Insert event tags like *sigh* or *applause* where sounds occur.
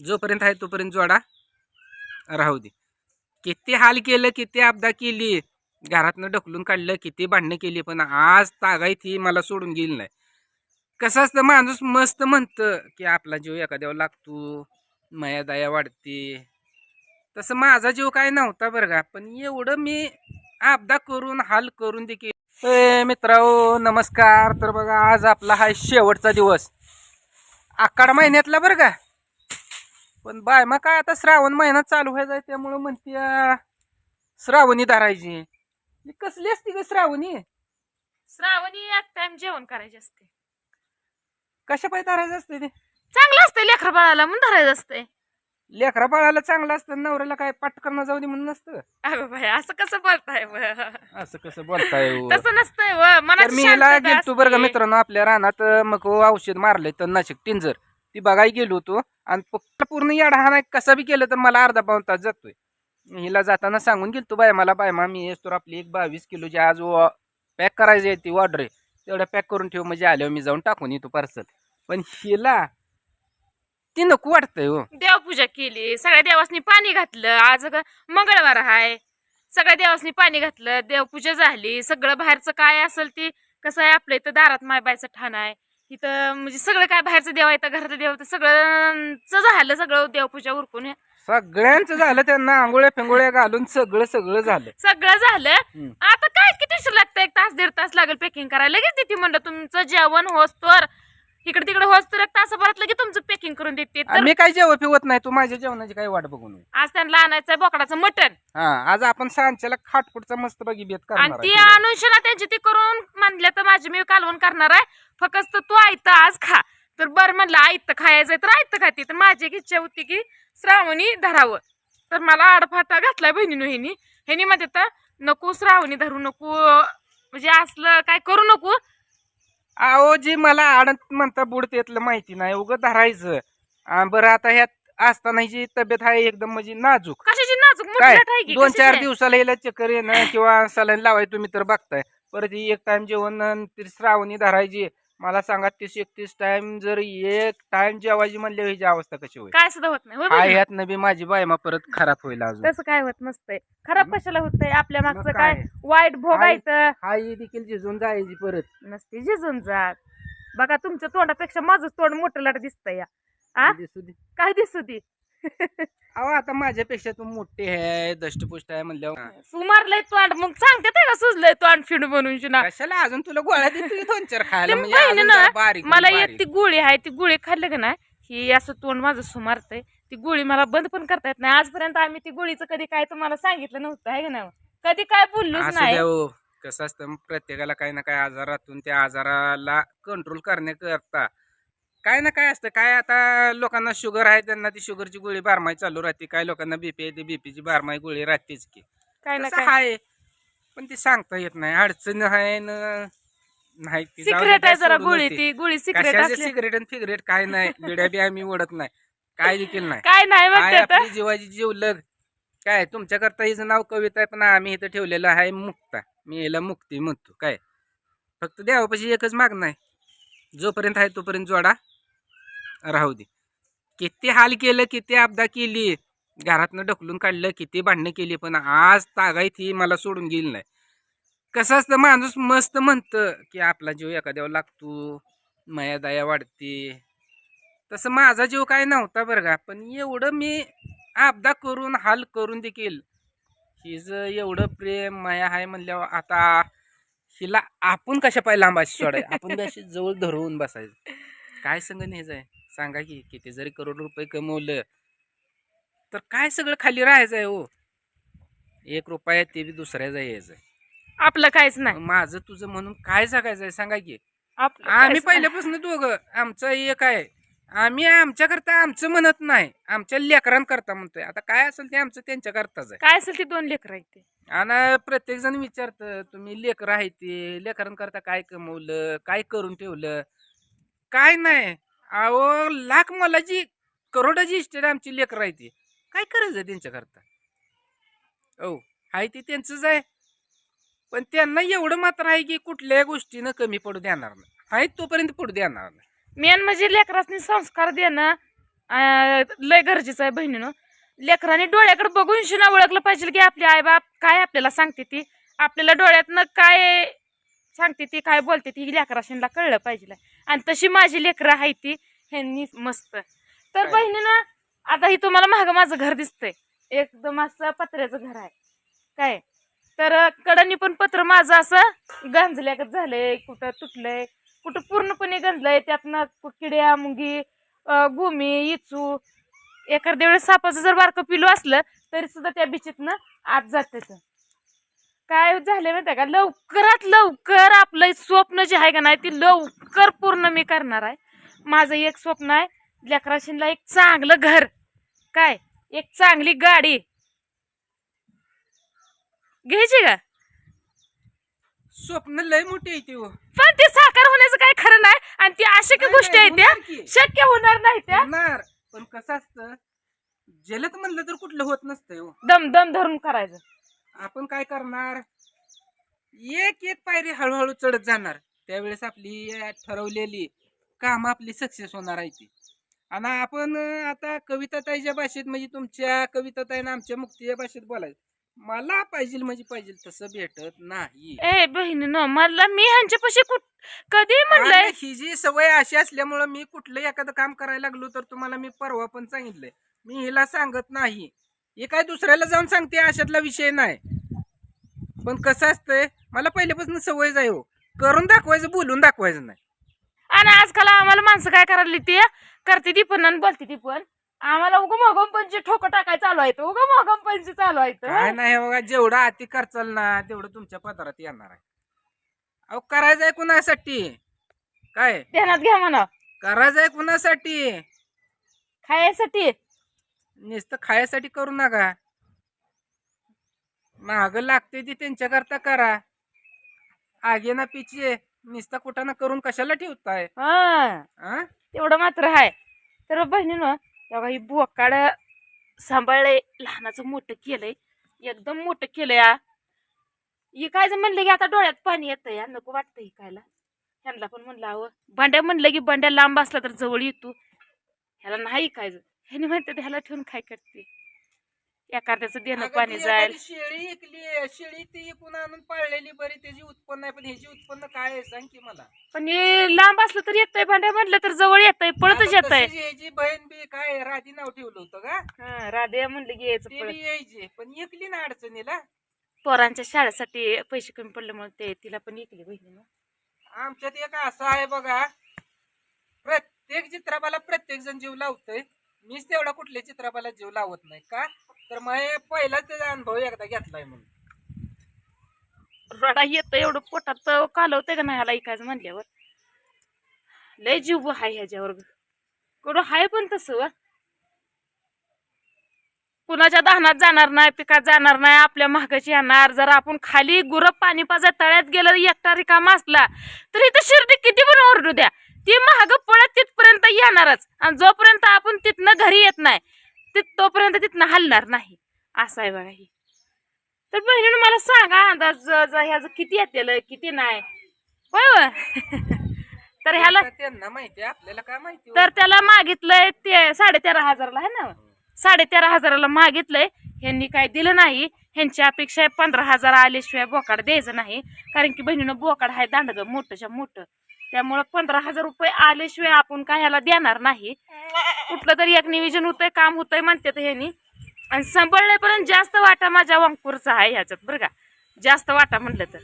जोपर्यंत आहे तोपर्यंत जोडा. राहू दे. किती हाल केलं किती आपदा केली. घरातनं ढकलून काढलं किती भांडणं केली पण आज तागाई ती मला सोडून गेली नाही. कसं असतं माणूस मस्त म्हणतं की आपला जीव एखाद्यावर लागतो माया दया वाढते. तसं माझा जीव काय नव्हता बरं का पण एवढं मी आपदा करून हाल करून देखील ए मित्रांनो नमस्कार. तर बघा आज आपला हा शेवटचा दिवस. आखाड महिन्यातला बरं का? पण बाय मग काय आता श्रावण महिना चालू व्हायचा आहे त्यामुळं म्हणते श्रावणी धरायची. ही कसली असती ग श्रावणी? श्रावणी एक टाइम जेवण करायचे असते. कशा पाय धरायचं असते ते? चांगलं असतं लेकर बाळाला म्हणून धरायचं असते लेकरा बाळाला चांगलं असतं नवऱ्याला काय पटकन जाऊ दे म्हणून नसतं? अगं बाई असं कसं बोलताय व? असं कसं बोलताय हो? तसं नसतंय व तर मनाची मी हिला शांतता गेलतो बरं का असते. मित्रांनो आपल्या रानात मग औषध मारलंय तर नाशिक टिंजर. ती बघायला गेलो होतो. आणि फक्त पूर्ण याड हा नाही कसा बी केलं तर मला अर्धा पाऊन तास जातोय. हिला जाताना सांगून गेलतो बाय मला बाय मा मी येस तर आपली एक बावीस किलोची आज पॅक करायची आहे ती ऑर्डर आहे. पॅक करून ठेव म्हणजे आल्यावर मी जाऊन टाकून येतो पार्सल पण हिला ती नको वाटतंय हो. देवपूजा केली. सगळ्या देवासनी पाणी घातलं. आज ग- मंगळवार आहे सगळ्या देवासनी पाणी घातलं. देवपूजा झाली. सगळं बाहेरचं काय असेल ते कसं आहे आपल्या इथं दारात मायबायचं ठाण आहे. इथं म्हणजे सगळं काय बाहेरचं देव आहे तर घरातलं देव आहे, तर सगळं झालं सगळं देवपूजा उरकून. सगळ्यांचं झालं त्यांना आंघोळ्या फेंगोळ्या घालून सगळं सगळं झालं. सगळं झालं. हम्म. आता काय किती उशीर लागतं एक तास दीड तास लागेल पॅकिंग करायला. लगेच देते म्हणलं तुमचं जेवण होस तर इकडे तिकडे होस तर एक तासाभरात लगेच तुमचं पॅकिंग करून देते. तर मी काय जेवण पिवत नाही तू माझ्या जेवणाची काही वाट बघू नये आज त्यांना आणायचं बोकडाचं मटण. हा आज आपण सांच्याला खाटपुटचा मस्त बघी बेत आणि करणार ती आहे. त्यांची ती करून म्हणल्या तर माझी मी कालवण करणार आहे. फक्त तू आयत आज खा. तर बरं म्हणलं आयत खायचंय तर आयत खाते तर माझी एक इच्छा होती की श्रावणी धरावं. तर मला आडफाटा घातलाय बहिणीनं ह्यानी. ह्यानी मध्ये तर नको श्रावणी धरू नको. म्हणजे असलं काय करू नको. अहो जी मला आडत म्हणता बुड त्यातलं माहिती नाही उगं धरायचं. आ, बरं आता ह्यात असताना जी तब्येत आहे एकदम म्हणजे नाजूक. कशाची नाजूक? काय? की दोन चार? दिवसाला यायला चक्कर येणं किंवा सलाईन लावाय तुम्ही तर बघताय. परत ही एक टाइम जेवण ती श्रावणी धरायची. मला सांगा तीस एकतीस टाइम जर एक टाइम जेवायची म्हणले ह्याची अवस्था कशी होईल? काय सुद्धा होत नाही होय बहिणी? ह्यात नबी माझी बायमा परत खराब होईल अजून. तसं काय होत नसतंय. खराब कशाला होतंय? आपल्या मग मागचं काय? काय? वाईट भोगायचं ही देखील झिजून जायची परत. नसते झिजून जात. बघा तुमच्या तोंडापेक्षा माझं तोंड मोठं लाट दिसतंय या. आ? दिसू दे. काय दिसू ती अहो आता माझ्यापेक्षा तू मोठी आहे दष्टपुष्ट आहे म्हणल्यावर. तू मारलंय तोंड. मग सांगते सुजलंय तोंड फिड बनवून शिना. कशाला अजून तुला गोळ्या देतो दोन चार खायला? ते म्हणजे बहिणी अजून ना, जरा बारीक मला बारीक. एक ती गोळी आहे ती गोळी खाल्लं का नाही ही असं तोंड माझं सुमारतंय. ती गोळी मला बंद पण करता येत नाही. आजपर्यंत आम्ही ती गोळीचं कधी काय तुम्हाला सांगितलं नव्हतं आहे का नाही? कधी काय बोललोच असू नाही. द्या हो. कसं असतं प्रत्येकाला काही ना काही आजारातून त्या आजाराला कंट्रोल करण्याकरता काय ना काय असतं. काय आता लोकांना शुगर आहे त्यांना ती शुगरची गोळी बारमाही चालू राहते. काय लोकांना बीपी आहे ती बीपीची बारमाही गोळी राहतेच की. काय ना तसं काय. आहे पण ती सांगता येत नाही. अडचण आहे न नाही ती. जाऊ दे, सिक्रेट काय आहे जरा सोडून गोळी देते. ती गोळी सिक्रेट कशाचे असली सिगरेट आणि फिगरेट काय नाही. बिड्या बी आम्ही ओढत नाही. काय देखील नाही. काय नाही काय म्हणते तर आपली जीवाची जीवलग काय तुमच्याकरता हिचं नाव कविता आहे पण आम्ही इथं ठेवलेलं आहे मुक्ता. मी याला मुक्ती म्हणतो. काय? फक्त देवापाशी एकच मागणं आहे. जोपर्यंत आहे तोपर्यंत जोडा. राहू दे. किती हाल केलं किती आपदा केली. घरातनं ढकलून काढलं किती भांडणं केली पण आज तागायत ही मला सोडून गेली नाही. कसं असतं माणूस मस्त म्हणतं की आपला जीव एखाद्यावर लागतो माया दया वाढते. तसं माझा जीव काय नव्हता बरं का पण एवढं मी आपदा करून हाल करून देखील हिचं एवढं प्रेम माया आहे म्हणल्यावर आता हिला आपण कशा पाय लांबाशी सोडाय आपण बी अशी जवळ धरून बसायचं. काय संग न्यायचं आहे? सांगा की किती जरी करोड रुपये कमवलं तर काय सगळं खाली राहायचं आहे हो? एक रुपया ते बी दुसऱ्याचा यायचं आपलं काहीच नाही. माझं तुझं म्हणून काय जगायचं आहे सांगा की. आपलं आम्ही काहीच. पहिल्यापासून दोघं आमचं एक आहे. आम्ही आमच्याकरता आमचं म्हणत नाही. आमच्या लेकरांकरता म्हणतोय. आता काय असेल ते आमचं त्यांच्याकरताच आहे. काय असेल ती दोन लेकर आहेत ते? आणि प्रत्येक जण विचारतं तुम्ही लेकर आहे ते. लेकरांकरता काय कमवलं काय करून ठेवलं? काय नाही. अहो लाख मोलाची करोडाची इस्टेट आमची लेकर आहे ती. काय करायचं त्यांच्याकरता? हो आहे ते त्यांचंच आहे. पण त्यांना एवढं मात्र आहे की कुठल्याही गोष्टीनं कमी पडू देणार नाही. आहे तोपर्यंत पडू देणार नाही. मेन म्हणजे लेकरासनी संस्कार देणं अं, लय गरजेचं आहे बहिणीनं. लेकरांनी डोळ्याकडे बघून शिना ओळखलं पाहिजे की आपली आईबाप काय आपल्याला सांगते ती. आपल्याला डोळ्यातनं काय सांगते ती काय बोलते ती लेकराशीला कळलं पाहिजे. आणि तशी माझी लेकरं आहे ती ह्यांनी मस्त. तर? बहिणीनं आता ही तुम्हाला मागं माझं घर दिसतंय. एकदम असं पत्र्याचं घर आहे. काय? तर कडनी पण पत्र माझं असं गंजल्यागत झालंय कुठं तुटलंय कुठं पूर्णपणे गंजलंय त्यातनं किड्या मुंगी अं, गुमी इचू एखाद्या वेळेस सापाचं जर बारकं पिलू असलं तरी सुद्धा त्या बिचीतनं आत जात काय झालं माहिती का? लवकरात लवकर आपलं स्वप्न जे आहे का नाही ती लवकर पूर्ण मी करणार आहे. माझं एक स्वप्न आहे लेकराशीला एक चांगलं घर. काय? एक चांगली गाडी. घ्यायची का? स्वप्न लय मोठी आहे ती हो. पण ते साकार होण्याचं काय खरं नाही? आणि ती अशक्य नाही, गोष्टी आहेत त्या की. शक्य होणार नाही त्या. होणार. पण कसं असतं जलद म्हणलं तर कुठलं होत नसतंय हो. दम दम धरून करायचं. आपण काय करणार? एक एक पायरी हळूहळू चढत जाणार. त्यावेळेस आपली अं, ठरवलेली काम आपली सक्सेस होणार आहे ती. आणि आपण आता कविताताईच्या भाषेत म्हणजे तुमच्या कविताताईनं आमच्या मुक्तीच्या भाषेत बोलायचं. मला पाहिजे म्हणजे पाहिजे तसं भेटत नाही. ए बहिणीनं मला मी ह्यांच्यापाशी कुठ कधी म्हणलंय? आणि ही जी सवय अशी असल्यामुळं मी कुठलं एखादं काम करायला लागलो तर तुम्हाला मी परवा पण सांगितलंय. मी हिला सांगत नाही. हे काय दुसऱ्याला जाऊन सांगते अशातला विषय नाही. पण कसं असतंय मला पहिल्यापासून सवयच आहे हो. करून दाखवायचं बोलून दाखवायचं नाही. आणि आजकाल आम्हाला माणसं काय करायला ती? करते ती पण आणि बोलते ती पण. आम्हाला उगम मोगम पंची ठोकं टाकाय चालू आहे उगम मोगम पंची चालू आहे काय नाही हे बघा जेवढं अति करचाल ना तेवढं तुमच्या पदरात येणार आहे. अहो करायचंय कुणासाठी? काय? ध्यानात घ्या म्हणा. करायचंय कुणासाठी? खायसाठी? नुसतं खायसाठी करू नका. महाग लागते ती त्यांच्याकरता करा. आगे ना पिचे नुसता कुठं करून कशाला ठेवताय? हा. हा? तेवढं मात्र आहे तर बहिणीनं तेव्हा ही बोकाड सांभाळलंय लहानाचं मोठं केलंय एकदम मोठं केलंय हा ही काय जर म्हणलं की आता डोळ्यात पाणी येतंय या नको वाटतं ही कायला ह्यांना पण म्हणलं अहो भांड्या म्हणलं की भांड्या लांब असला तर जवळ येतो. ह्याला नाही काय ह्याने म्हणते ह्याला ठेवून काय करते. एखाद्याचं देणं अगं पाणी ती जाईल. एखादी शेळी इकली शेळी ती इकून आणून पाळलेली बरी. त्याची उत्पन्न आहे. पण ह्याची उत्पन्न काय आहे सांग की मला. पण हे लांब असलं तर येतंय भांड्या म्हणलं तर जवळ येतंय पळतच अगं येतंय. तशीच ह्याची बहीण बी काय राधी नाव ठेवलं होतं का? हा राधे म्हणलं की यायचं ते पळत बी यायची. पण एकली ना अडचणीला. पोरांच्या शाळेसाठी पैसे कमी पडल्यामुळे ते तिला पण ऐकले बहिणीनं आमच्यात एक असं आहे बघा. प्रत्येक चित्रपाला प्रत्येक जण जीव लावतोय. मीच तेवढा कुठल्या चित्रपाला जीव लावत नाही का? तर मग पहिलाच त्याचा अनुभव एकदा घेतलाय म्हणून. रडा येतं एवढं पोटात कालवतंय का नाही ह्याला ऐकायचं म्हणल्यावर? लय जीव हाय ह्याच्यावर कुठं हाय पण तसं व. कुणाच्या दाहनात जाणार नाही पिकात जाणार नाही आपल्या महागाची येणार. जर आपण खाली गुरं पाणी पाजा तळ्यात गेलं एकटा रिकामा असला तर इथं शिर्डी किती पण ओरडू द्या. ती महाग पळत तिथपर्यंत येणारच. आणि जोपर्यंत आपण तिथनं घरी येत नाही ती तोपर्यंत तिथनं हलणार नाही. असं आहे बघा ही. तर बहिणीनं मला सांगा अंदाज ह्याचं किती येतेल किती नाही? होय. *laughs* तर ह्याला त्यांना माहिती आहे आपल्याला काय माहिती? तर त्याला मागितलंय ते साडेतेरा हजाराला आहे ना? साडेतेरा हजाराला मागितलंय. ह्यांनी काय दिलं नाही. ह्यांची अपेक्षा आहे पंधरा हजार आल्याशिवाय बोकाड द्यायचं नाही. कारण की बहिणीनं बोकाड आहे दांडग मोठंच्या मोठं. त्यामुळं पंधरा हजार रुपये आल्याशिवाय आपण काय ह्याला देणार नाही. कुठलं तरी एक नियोजन होतंय काम होतंय म्हणते तर ह्यानी. आणि सांभाळल्यापर्यंत जास्त वाटा माझ्या वांकूरचा आहे ह्याच्यात बरं का. जास्त वाटा म्हटलं तर.